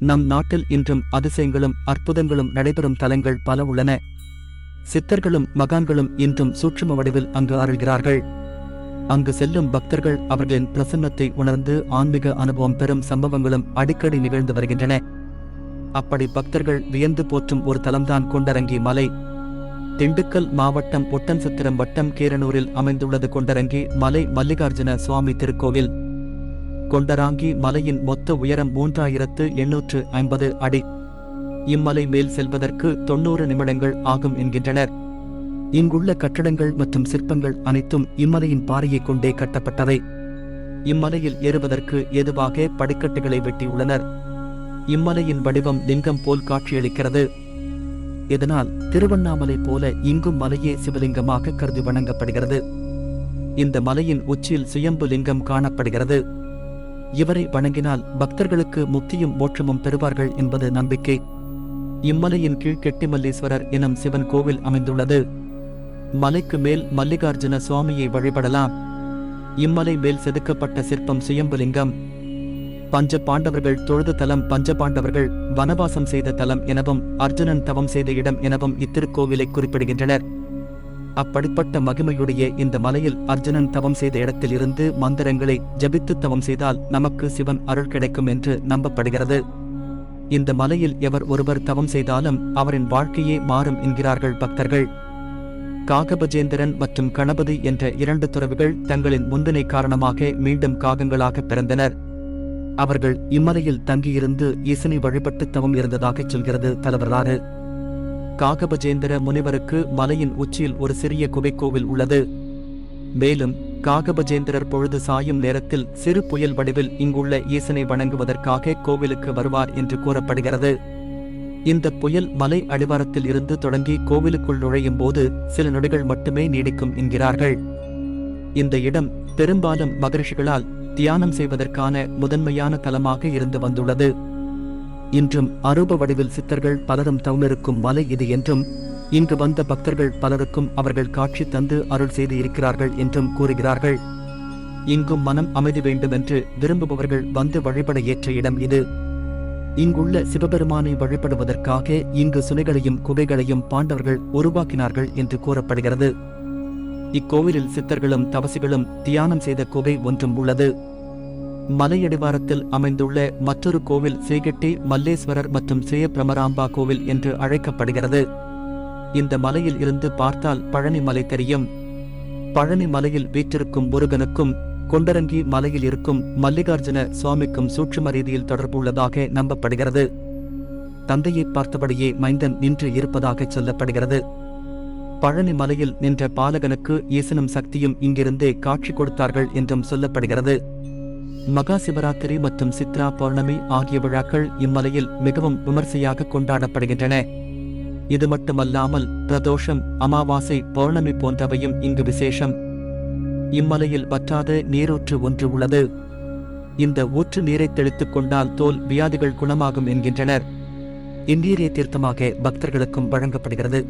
நம் நாட்டில் இன்றும் அதிசயங்களும் அற்புதங்களும் நடைபெறும் தலங்கள் பல உள்ளன. சித்தர்களும் மகான்களும் இன்றும் சூட்சும வடிவில் அங்கு அருள்கிறார்கள். அங்கு செல்லும் பக்தர்கள் அவர்களின் பிரசன்னத்தை உணர்ந்து ஆன்மீக அனுபவம் பெறும் சம்பவங்களும் அடிக்கடி நிகழ்ந்து வருகின்றன. அப்படி பக்தர்கள் வியந்து போற்றும் ஒரு தலம்தான் கொண்டரங்கி மலை. திண்டுக்கல் மாவட்டம் ஒட்டன்சத்திரம் வட்டம் கீரனூரில் அமைந்துள்ளது கொண்டரங்கி மலை மல்லிகார்ஜுன சுவாமி திருக்கோவில். கொண்டராங்கி மலையின் மொத்த உயரம் மூன்றாயிரத்து எண்ணூற்று ஐம்பது அடி. இம்மலை மேல் செல்வதற்கு தொன்னூறு நிமிடங்கள் ஆகும் என்கின்றனர். இங்குள்ள கட்டடங்கள் மற்றும் சிற்பங்கள் அனைத்தும் இம்மலையின் பாறையைக் கொண்டே கட்டப்பட்டவை. இம்மலையில் ஏறுவதற்கு ஏதுவாக படிக்கட்டுகளை வெட்டியுள்ளனர் இம்மலையின் வடிவம் லிங்கம் போல் காட்சியளிக்கிறது. இதனால் திருவண்ணாமலை போல இங்கும் மலையே சிவலிங்கமாக கருதி வணங்கப்படுகிறது. இந்த மலையின் உச்சியில் சுயம்பு லிங்கம் காணப்படுகிறது. இவரை வணங்கினால் பக்தர்களுக்கு முக்தியும் மோட்சமும் பெறுவார்கள் என்பது நம்பிக்கை. இம்மலையின் கீழ் கெட்டிமல்லீஸ்வரர் எனும் சிவன் கோவில் அமைந்துள்ளது. மலைக்கு மேல் மல்லிகார்ஜுன சுவாமியை வழிபடலாம். இம்மலை மேல் செதுக்கப்பட்ட சிற்பம் சுயம்புலிங்கம். பஞ்ச பாண்டவர்கள் தொழுது தலம் பஞ்ச பாண்டவர்கள் வனவாசம் செய்த தலம் எனவும் அர்ஜுனன் தவம் செய்த இடம் எனவும் இத்திருக்கோவிலை குறிப்பிடுகின்றனர். அப்படிப்பட்ட மகிமையுடைய இந்த மலையில் அர்ஜுனன் தவம் செய்த இடத்திலிருந்து மந்திரங்களை ஜபித்து தவம் செய்தால் நமக்கு சிவன் அருள் கிடைக்கும் என்று நம்பப்படுகிறது. இந்த மலையில் எவர் ஒருவர் தவம் செய்தாலும் அவரின் வாழ்க்கையே மாறும் என்கிறார்கள் பக்தர்கள். காகபஜேந்திரன் மற்றும் கணபதி என்ற இரண்டு துறவிகள் தங்களின் முந்தினை காரணமாக மீண்டும் காகங்களாக பிறந்தனர். அவர்கள் இம்மலையில் தங்கியிருந்து இசனை வழிபட்டு தவம் இருந்ததாகச் சொல்கிறது தலவரலாறு காகபஜேந்திர முனிவருக்கு மலையின் உச்சியில் ஒரு சிறிய குகைக்கோவில் உள்ளது. மேலும் காகபஜேந்திரர் பொழுது சாயும் நேரத்தில் சிறு புயல் வடிவில் இங்குள்ள ஈசனை வணங்குவதற்காக கோவிலுக்கு வருவார் என்று கூறப்படுகிறது. இந்த புயல் மலை அடிவாரத்தில் இருந்து தொடங்கி கோவிலுக்குள் நுழையும் போது சில நொடிகள் மட்டுமே நீடிக்கும் என்கிறார்கள். இந்த இடம் பெரும்பாலும் மகரிஷிகளால் தியானம் செய்வதற்கான முதன்மையான தலமாக இருந்து வந்துள்ளது. இன்றும் அரூப வடிவில் சித்தர்கள் பலரும் தவமிருக்கும் மலை இது என்றும் இங்கு வந்த பக்தர்கள் பலருக்கும் அவர்கள் காட்சி தந்து அருள் செய்து இருக்கிறார்கள் என்றும் கூறுகிறார்கள். இங்கும் மனம் அமைதி வேண்டுமென்று விரும்புபவர்கள் வந்து வழிபட ஏற்ற இடம் இது. இங்குள்ள சிவபெருமானை வழிபடுவதற்காக இங்கு சுனைகளையும் குகைகளையும் பாண்டவர்கள் உருவாக்கினார்கள் என்று கூறப்படுகிறது. இக்கோவிலில் சித்தர்களும் தவசிகளும் தியானம் செய்த குகை ஒன்றும் உள்ளது. மலையடிவாரத்தில் அமைந்துள்ள மற்றொரு கோவில் சேகட்டி மல்லேஸ்வரர் மற்றும் சேயப்பிரமராம்பா கோவில் என்று அழைக்கப்படுகிறது. இந்த மலையில் இருந்து பார்த்தால் பழனி மலை தெரியும். பழனி மலையில் வீற்றிருக்கும் முருகனுக்கும் கொண்டரங்கி மலையில் இருக்கும் மல்லிகார்ஜுன சுவாமிக்கும் சூட்சும ரீதியில் தொடர்பு உள்ளதாக நம்பப்படுகிறது. தந்தையை பார்த்தபடியே மைந்தன் நின்று இருப்பதாக சொல்லப்படுகிறது. பழனி மலையில் நின்ற பாலகனுக்கு ஈசனும் சக்தியும் இங்கிருந்தே காட்சி கொடுத்தார்கள் என்றும் சொல்லப்படுகிறது. மகா சிவராத்திரி மற்றும் சித்ரா பௌர்ணமி ஆகிய விழாக்கள் இம்மலையில் மிகவும் விமர்சையாக கொண்டாடப்படுகின்றன. இது மட்டுமல்லாமல் பிரதோஷம் அமாவாசை பௌர்ணமி போன்றவையும் இங்கு விசேஷம். இம்மலையில் வற்றாத நீரூற்று ஒன்று உள்ளது. இந்த ஊற்று நீரை தெளித்துக் கொண்டால் தோல் வியாதிகள் குணமாகும் என்கின்றனர். இந்நீரே தீர்த்தமாக பக்தர்களுக்கும் வழங்கப்படுகிறது.